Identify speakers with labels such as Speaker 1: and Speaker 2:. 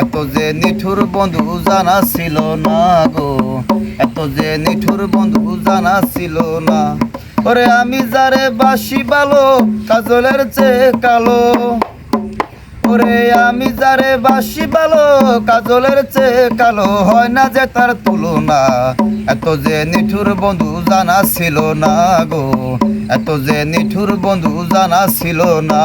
Speaker 1: এত যে নিঠুর বন্ধু জানা ছিল না গো। এত যে নিঠুর বন্ধু জানা ছিল না। ওরে আমি যারে বাসি ভালো কাজলের চেয়ে কালো। ওরে আমি যারে বাসি ভালো কাজলের চেয়ে কালো। হয় না যে তার তুলনা, এত যে নিঠুর বন্ধু জানা ছিল না গো। এত যে নিঠুর বন্ধু জানা ছিল না।